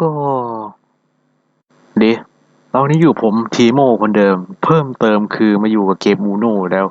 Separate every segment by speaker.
Speaker 1: ก็ดีตอนนี้อยู่ผมทีโมคนเดิม เพิ่มเติมคือมาอยู่กับเกมอูโนแล้ว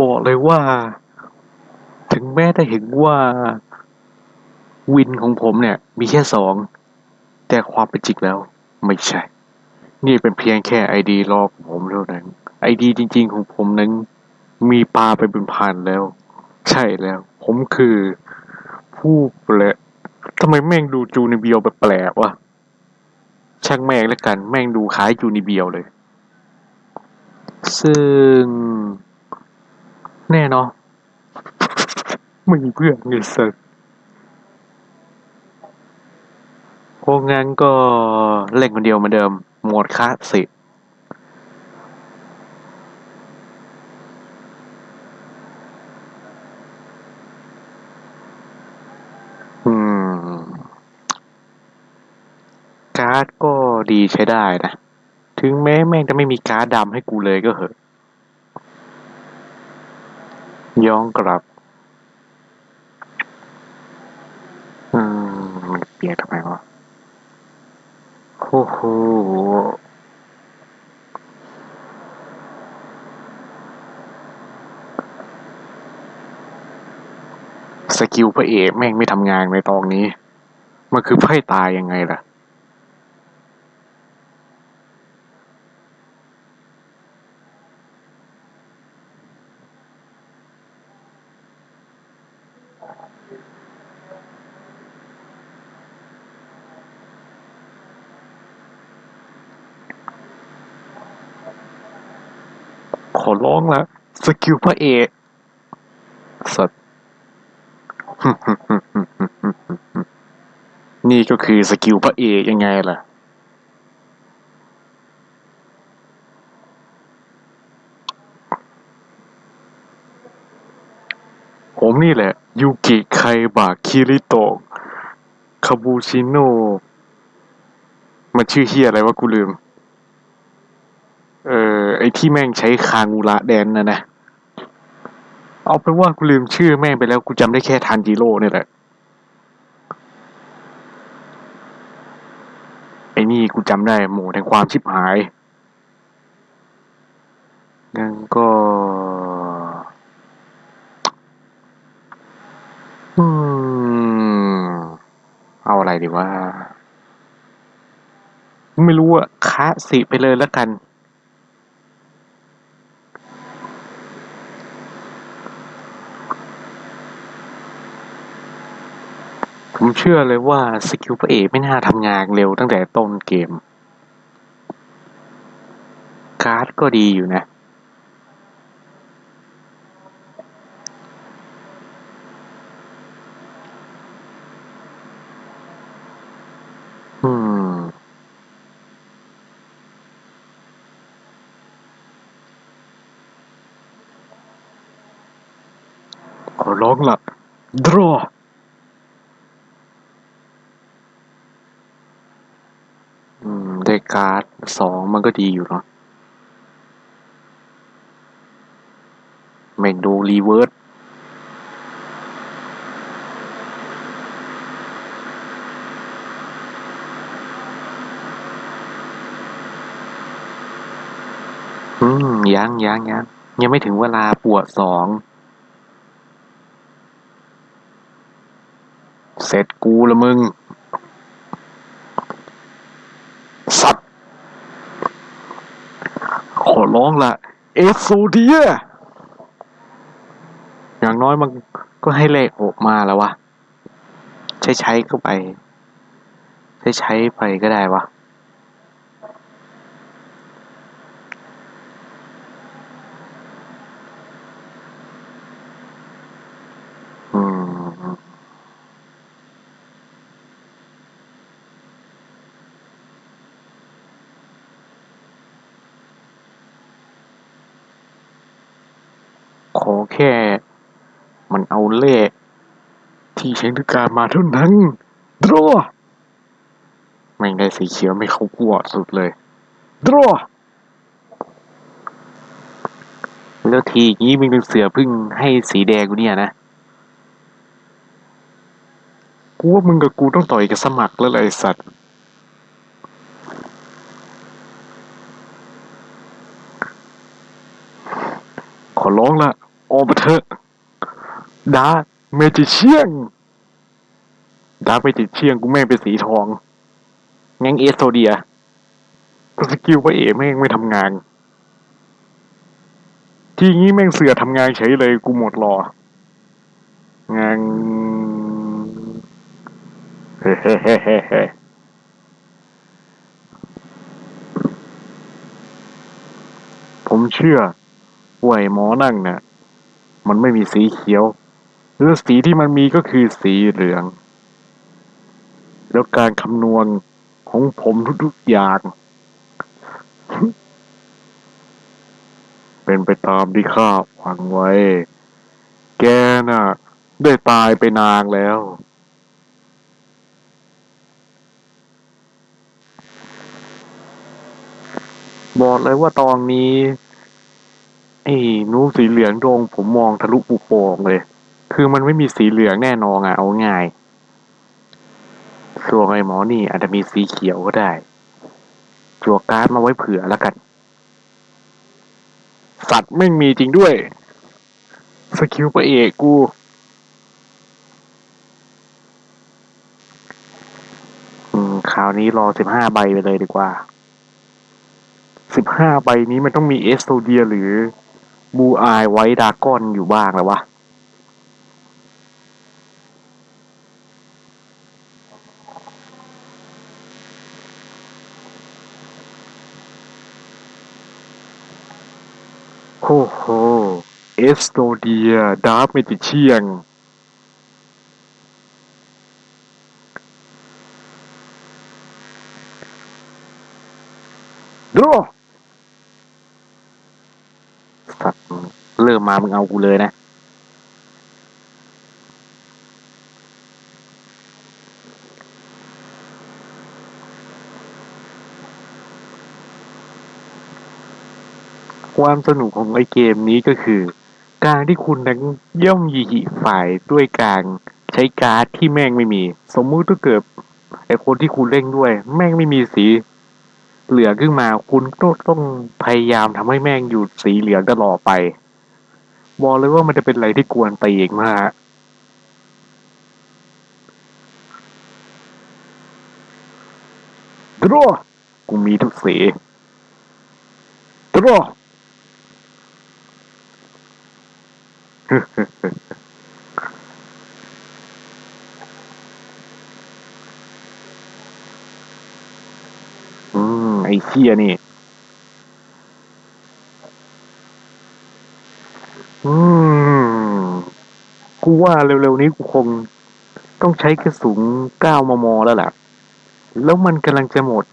Speaker 1: บอกเลยว่า ถึงแม้จะเห็นว่า วินของผมเนี่ย มีแค่สอง แต่ความเป็นจริงแล้ว ไม่ใช่ นี่เป็นเพียงแค่ไอดีรอของผมเท่านั้นไอดีจริง ๆ ของผมนั้นมีปลาไปเป็นพันแล้ว ใช่แล้ว ผมคือผู้แปล ทำไมแม่งดูจูนิเบียวแปลกๆวะช่างแม่งแล้วกัน แม่งดูคล้ายจูนิเบียวเลย ซึ่ง แน่เนอนไม่มีเพื่อนไงสัสเพราะงั้นก็เล่นคนเดียวเหมือนเดิม โหมดคลาสสิกอืม การ์ดก็ ดีใช้ได้นะ ถึงแม้แม่งจะไม่มีการ์ดดำให้กูเลยก็เหอะ ย้อนกลับ อืม มันเปียกทำไมวะโอ้โหสกิลพระเอกแม่งไม่ทำงานในตอนนี้ มันคือไพ่ตายยังไงล่ะ อร้องละสกิลพระเอกสัตว์นี่ก็คือสกิลพระเอกยังไงล่ะ ผมนี่แหละ ยูกิไคบะคิริโตะคาบูชิโนมันชื่อเฮียอะไรวะกูลืม เออ ไอ้ที่แม่งใช้คางูระแดนนะนะ เอาเป็นว่ากูลืมชื่อแม่งไปแล้วกูจำได้แค่ทันจิโร่เนี่ยแหละ ไอ้นี่กูจำได้หมู่แห่งความชิบหาย งั้นก็เอาอะไรดีว่า ไม่รู้อะคะสิไปเลยแล้วกัน เชื่อเลยว่าสกิลพระเอกไม่น่าทำงานเร็วตั้งแต่ต้นเกม การ์ดก็ดีอยู่นะ อืม ขอร้องละ draw อืม ได้การ์ด สองมันก็ดีอยู่เนาะแม่งดูรีเวิร์สอืมยังยังยังยังไม่ถึงเวลาปวดสองเสร็จกูละมึง สัตว์ ข อร้องละเอฟโซเดีย อย่างน้อยมันก็ให้เลขออกมาแล้ววะ ใช้ใช้เข้าไป ใช้ใช้ไปก็ได้วะ ค่มันเอาเลขที่ใช้ในการมาเท่านั้นดรอแม่งได้สีเขียวไม่เข้ากัวสุดเลยดรอแล้วทีอย่างนี้มึงเป็นเสือพึ่งให้สีแดงกูเนี่ยนะ กูว่ามึงกับกูต้องต่อยกันสมัครแล้วแหละไอ้สัตว์ ขอร้องละออกมาเถอะ ดาร์กเมจิเชียงดาร์กเมจิเชียงกูแม่งเป็นสีทองงั้งเอสโซเดียสกิลพระเอกแม่งไม่ทำงาน ทีงี้แม่งเสือทำงานเฉยเลยกูหมดรองานเฮ้เฮ้เฮ้เฮ้ผมเชื่อว่าไอ้หมอนั่งเน่ะมันไม่มีสีเขียว หรือสีที่มันมีก็คือสีเหลือง แล้วการคำนวณของผมทุกๆอย่าง เป็นไปตามที่ข้าหวังไว้ แกน่ะ ได้ตายไปนานแล้วบอกเลยว่าตอนนี้ไอ้นูสีเหลืองโดงผมมองทะลุปุโปรงเลย คือมันไม่มีสีเหลืองแน่นอนอะเอาง่ายส่วนไอ้หมอนี่อาจจะมีสีเขียวก็ได้จั่วการ์ดมาไว้เผื่อแล้วกัน สัตว์ไม่มีจริงด้วย สกิลพระเอกกูอืมคราวนี้รอสิบห้าใบไปเลยดีกว่า สิบห้าใบนี้มันต้องมีเอสโซเดียหรือบูอายไว้ดากอนอยู่บ้างแล้ววะ โอ้โห เอสโตเดียดาร์ฟเมติเชียง ดูสัตว์เริ่มมามึงเอากูเลยนะ ความสนุกของไอเกมนี้ก็คือ การที่คุณนั้นย่อมยีฝ่ายด้วยการใช้การ์ดที่แม่งไม่มี สมมุติถ้าเกิดไอคนที่คุณเล่นด้วย แม่งไม่มีสี เหลืองขึ้นมาคุณก็ต้องพยายามทำให้แม่งอยู่สีเหลืองตลอดไปบอกเลยว่ามันจะเป็นอะไรที่กวนตีอีกมากดรอกูมีทุกสีดรอ อืม ไอ้เชียนี่ อืม กูว่าเร็วๆนี้กูคงต้องใช้กระสุนก้ามมแล้วแหละแล้วมันกำลังจะหมด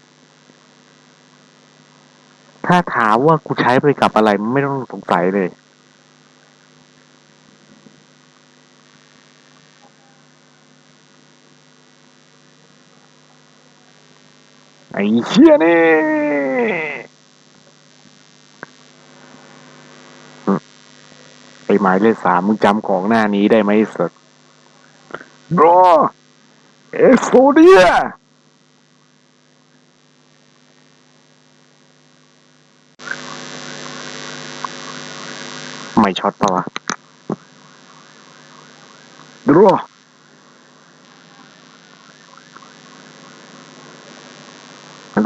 Speaker 1: ถ้าถามว่ากูใช้ไปกับอะไรไม่ต้องสงสัยเลย อ้เชี่ยนี่อืมไอ้หมายเลขสามมึงจำของหน้านี้ได้ไหมไอ้สัสรอเอ็กโซเดียไม่ช็อตปะวะรอ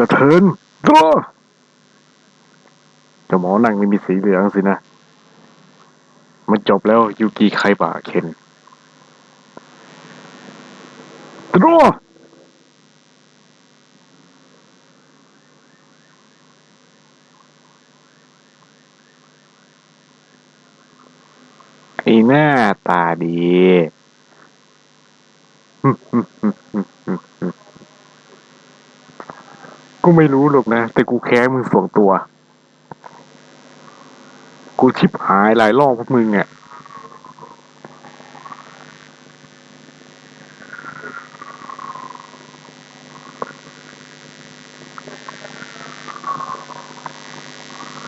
Speaker 1: ะเทินรอเจ้าหมอนั่งไม่มีสีเหลืองสินะ มันจบแล้วยูกิไคบะเคนรอไอหน้าตาดี กูไม่รู้หรอกนะ แต่กูแค้นมึงส่วนตัว กูชิบหายหลายรอบพวกมึงอะ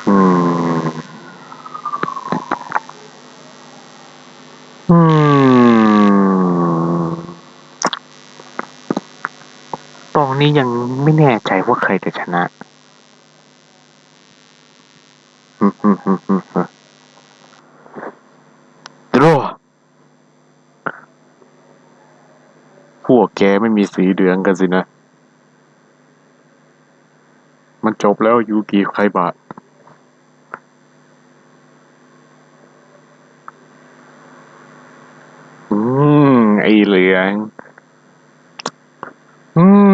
Speaker 1: อืม อืม ตอ นี้ยังไม่แน่ใจว่าใครจะชนะดรอพวกแกไม่มีสีเหลืองกันสินะ มันจบแล้วยูกิใครบาทอืม ไอเหลือง อืม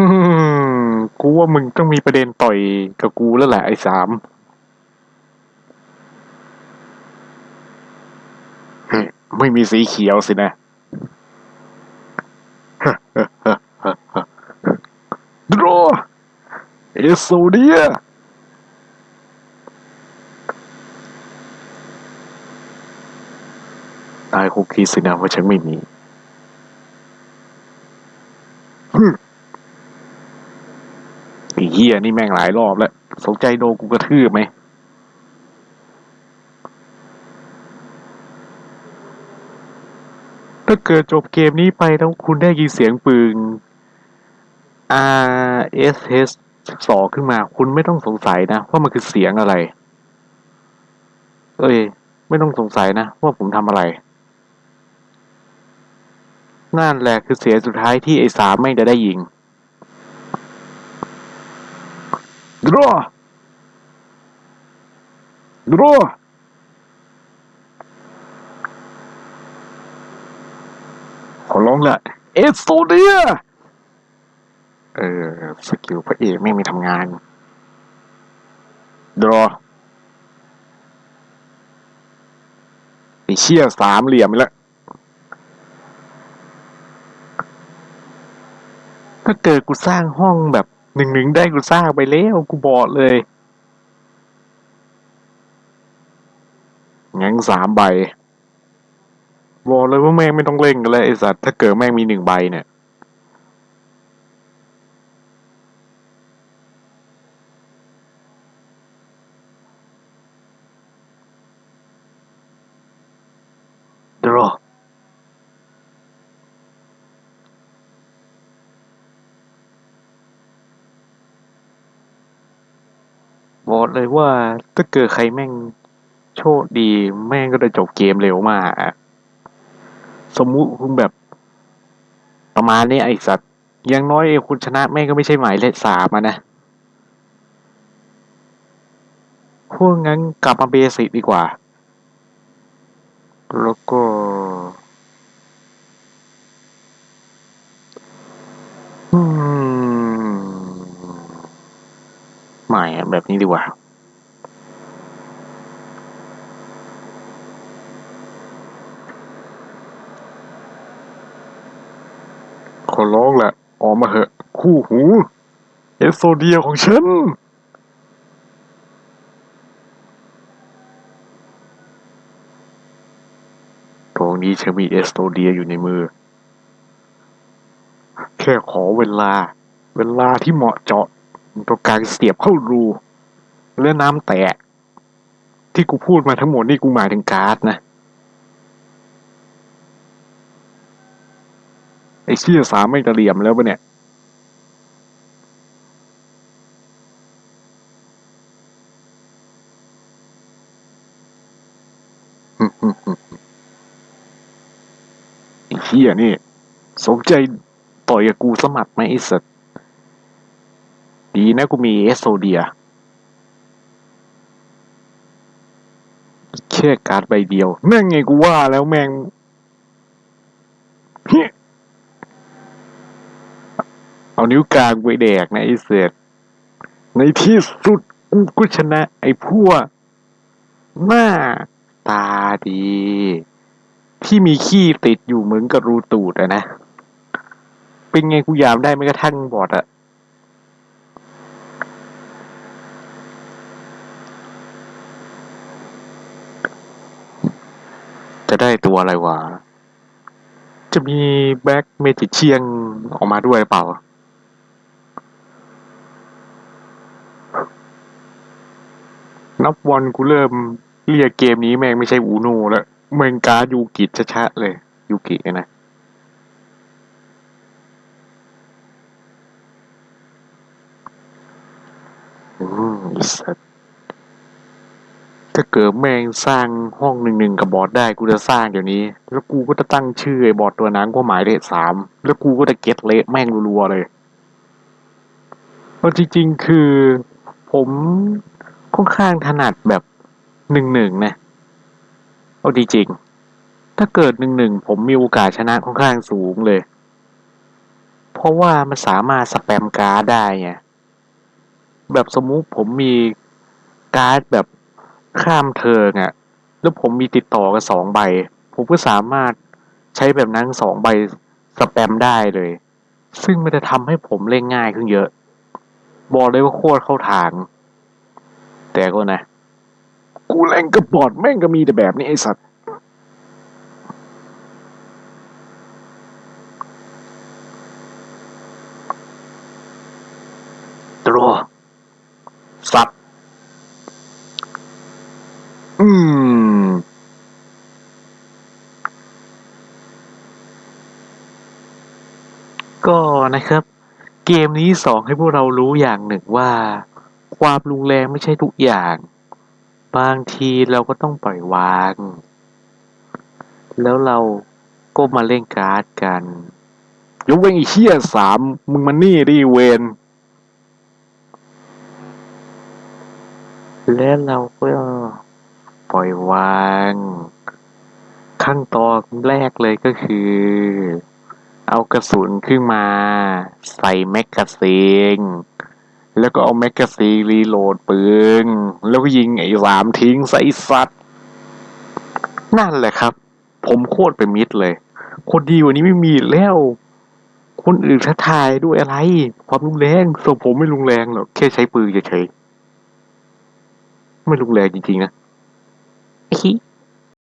Speaker 1: ว่ามึงต้องมีประเด็นต่อยกับกูแล้วแหละไอ้สามไม่มีสีเขียวสินะ ดรอเอโซเดียนายคงคิดสินะว่าฉันไม่มีฮึ่ม ไอ้เหี้ยนี่แม่งหลายรอบแล้วสนใจโดนกูกระทืบไหมถ้าเกิดจบเกมนี้ไปแล้วคุณได้ยินเสียงปืน R S H สองขึ้นมา คุณไม่ต้องสงสัยนะว่ามันคือเสียงอะไร เอ้ย ไม่ต้องสงสัยนะว่าผมทำอะไร นั่นแหละคือเสียงสุดท้ายที่ไอ้สามไม่งจะได้ยิง draw draw ขอร้องละเอสโซเดียเออ สกิลพระเอกไม่มีทำงาน ดรอไอเชี่ยสามเหลี่ยมอีกแล้วถ้าเกิดกูสร้างห้องแบบ หนึ่งหนึ่งได้กูสร้างไปแล้วกูบอกเลยงั้นสามใบบอกเลยว่าแม่งไม่ต้องเล่นกันเลยไอสัตว์ถ้าเกิดแม่งมีหนึ่งใบเนี่ย draw บอกเลยว่าถ้าเกิดใครแม่งโชคดีแม่งก็จะจบเกมเร็วมากสมมุติคุณแบบ ประมาณนี้ไอสัตว์ยังน้อยคุณชนะแม่งก็ไม่ใช่หมายเลขสามนะพวกงั้นกลับมาเบสิกดีกว่า แล้วก็ ไม่แบบนี้ดีกว่า ขอร้องแหละ ออกมาเหอะ คู่หู เอสโซเดียของฉันตรงนี้ฉันมีเอสโตเดียอยู่ในมือ แค่ขอเวลา เวลาที่เหมาะเจาะ ตรงกลางเสียบเข้ารูและน้ำแตก ที่กูพูดมาทั้งหมดนี่กูหมายถึงการ์ดนะ ไอ้เชี่ยสามไม่กระเหลี่ยมแล้วปะเนี่ยไอ้เชี่ยนี่ สนใจต่อยกับกูสมัครไหมไอ้สัตว ดีนะกูมีเอสโซเดียแค่การ์ดใบเดียว แม่งไงกูว่าแล้วแม่งเฮ้ยเอานิ้วกลางไปแดกนะไอ้เสือกในที่สุดกูก็ชนะ ไอ้พวกหน้าตาดี ที่มีขี้ติดอยู่เหมือนกับรูตูดอะนะ เป็นไงกูยามได้ไม่กระทั่งบอดอะ จะได้ตัวอะไรวะ จะมีแบ็กเมจิเชียงออกมาด้วยหรือเปล่า นับวันกูเริ่มเรียกเกมนี้แม่งไม่ใช่อูโนแล้วแม่งการยูกิชะๆเลย ยูกินะอืมไอ้สัส ถ้าเกิดแม่งสร้างห้องหนึ่งหนึ่งกับบอร์ดได้กูจะสร้างเดี๋ยวนี้ แล้วกูก็จะตั้งชื่อไอ้บอร์ดตัวนั้นว่าหมายเลขสามแล้วกูก็จะเก็ตเละแม่งรัวๆเลยเพราะจริงๆคือผมค่อนข้างถนัดแบบหนึ่งหนึ่งนะเอาจริงๆถ้าเกิดหนึ่งหนึ่งผมมีโอกาสชนะค่อนข้างสูงเลย เพราะว่ามันสามารถสแปมการ์ดได้ไงแบบสมมุติผมมีการ์ดแบบ ข้ามเทิงอะ่ะ แล้วผมมีติดต่อกันสองใบ ผมก็สามารถใช้แบบนั้นสองใบสแปมได้เลย ซึ่งมันจะทำให้ผมเล่นง่ายขึ้นเยอะ บอกเลยว่าโคตรเข้าทาง แต่ก็นะ กูเล่นกับบอดแม่งก็มีแต่แบบนี้ไอสัตว์ ตรอสัตว์ อืม ก็ นะครับ เกมนี้สอนให้พวกเรารู้อย่างหนึ่งว่า ความรุนแรงไม่ใช่ทุกอย่าง บางทีเราก็ต้องปล่อยวาง แล้วเราก็มาเล่นการ์ดกันยกเว้นไอ้เฮียสามมึงมานี่ดิเวนและเราก็ปล่อยวาง ขั้นตอนแรกเลยก็คือ เอากระสุนขึ้นมา ใส่แมกกาซีนแล้วก็เอาแมกกาซีนรีโหลดปืน แล้วก็ยิงไอ้สามทิ้งใส่สัตว์ นั่นแหละครับ ผมโคตรเป็นมิตรเลย คนดีกว่านี้ไม่มีแล้ว คนอื่นท้าทายด้วยอะไร ความรุนแรงส่วนผมไม่รุนแรงหรอกแค่ใช้ปืนเฉยๆไม่รุนแรงจริงๆนะไอ้ขี้